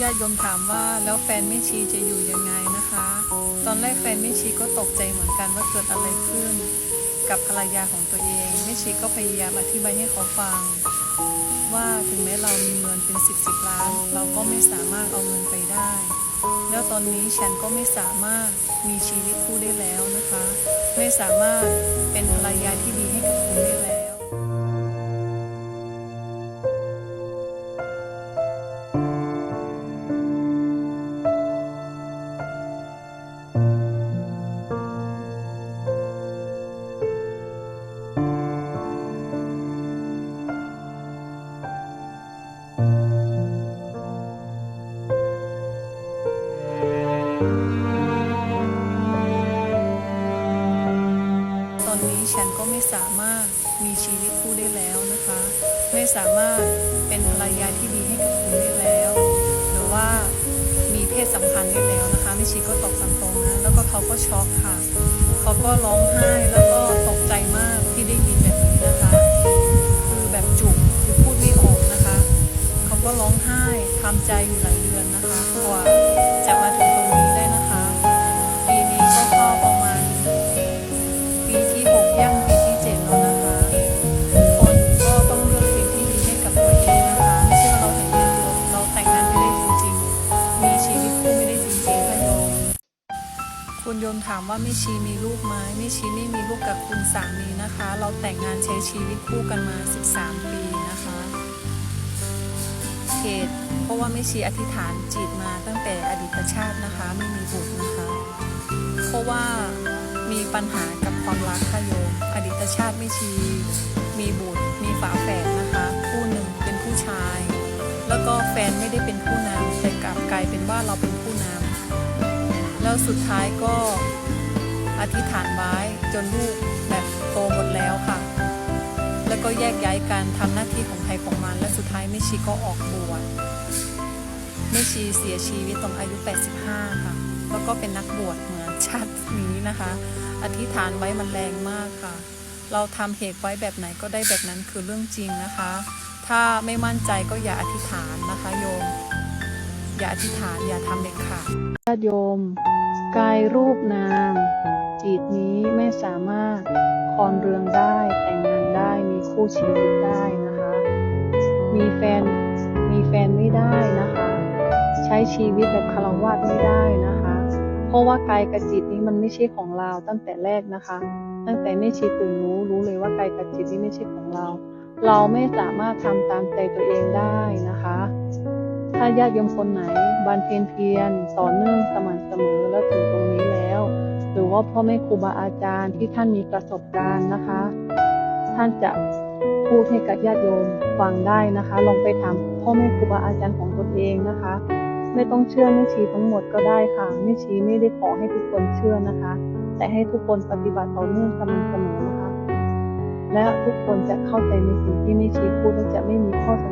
ญาติโยมถามว่าแล้วแฟนแม่ชีจะอยู่ยังไงนะคะ ตอนแรกแฟนแม่ชีก็ตกใจเหมือนกันว่าเกิดอะไรขึ้น กับภรรยาของตัวเองแม่ชีก็พยายามอธิบายให้เขาฟัง ว่าถึงแม้เรามีเงินเป็นสิบสิบล้าน เราก็ไม่สามารถเอาเงินไปได้ แล้วตอนนี้ฉันก็ไม่สามารถมีชีวิตคู่ได้แล้วนะคะ ไม่สามารถเป็นภรรยาที่ดีให้กับคุณได้แล้ว ตอนนี้ฉันก็ไม่สามารถมีชีวิตคู่ได้แล้วนะคะ ไม่สามารถเป็นภรรยาที่ดีให้กับคุณได้แล้ว หรือว่ามีเพศสัมพันธ์ได้แล้วนะคะไม่ชีก็ตอบตามตรงนะแล้วก็เขาก็ช็อกค่ะ เขาก็ร้องไห้แล้วก็ตกใจมากที่ได้ยินแบบนี้นะคะ คือแบบจุกคือพูดไม่ออกนะคะ เขาก็ร้องไห้ทำใจอยู่หลายเดือนนะคะกว่า คุณโยมถามว่าไม่ชีมีลูกไหมไม่ชีไม่มีลูกกับคุณสามีนะคะ เราแต่งงานใช้ชีวิตคู่กันมา 13 ปีนะคะเหตุเพราะว่าไม่ชีอธิษฐานจิตมาตั้งแต่อดีตชาตินะคะ ไม่มีบุตรนะคะ เพราะว่ามีปัญหากับความรักค่ะโยม อดีตชาติไม่ชีมีบุตร มีฝาแฝดนะคะ คู่หนึ่งเป็นผู้ชาย แล้วก็แฟนไม่ได้เป็นผู้นำแต่ แล้วสุดท้ายก็อธิษฐานไว้จนลูกแบบโตหมดแล้วค่ะ แล้วก็แยกย้ายกันทำหน้าที่ของใครของมันและสุดท้ายแม่ชีก็ออกบวชแม่ชีเสียชีวิตตอนอายุ 85 ค่ะ แล้วก็เป็นนักบวชเหมือนชาตินี้นะคะ อธิษฐานไว้มันแรงมากค่ะ เราทำเหตุไว้แบบไหนก็ได้แบบนั้นคือเรื่องจริงนะคะ ถ้าไม่มั่นใจก็อย่าอธิษฐานนะคะโยม อย่าอธิษฐานอย่าทำเด็ดขาดญาติโยม กายรูปนาม จิตนี้ไม่สามารถคองเรืองได้ แต่งงานได้มีคู่ชีวิตได้นะคะ มีแฟนมีแฟนไม่ได้นะคะ ใช้ชีวิตแบบคารวะไม่ได้นะคะ เพราะว่ากายกับจิตนี้มันไม่ใช่ของเราตั้งแต่แรกนะคะ ตั้งแต่ไม่ชีตื่นรู้รู้เลยว่ากายกับจิตนี้ไม่ใช่ของเรา เราไม่สามารถทำตามใจตัวเองได้นะคะ ถ้าญาติโยมคนไหนบันเพ็ญเพียรต่อเนื่องสม่ำเสมอแล้วถึงตรงนี้แล้ว หรือว่าพ่อแม่ครูบาอาจารย์ที่ท่านมีประสบการณ์นะคะ ท่านจะพูดให้กับญาติโยมฟังได้นะคะ ลองไปถามพ่อแม่ครูบาอาจารย์ของตนเองนะคะ ไม่ต้องเชื่อแม่ชีทั้งหมดก็ได้ค่ะแม่ชีไม่ได้ขอให้ทุกคนเชื่อนะคะ แต่ให้ทุกคนปฏิบัติต่อเนื่องสม่ำเสมอนะคะ และทุกคนจะเข้าใจในสิ่งที่แม่ชีพูดและจะไม่มีข้อสง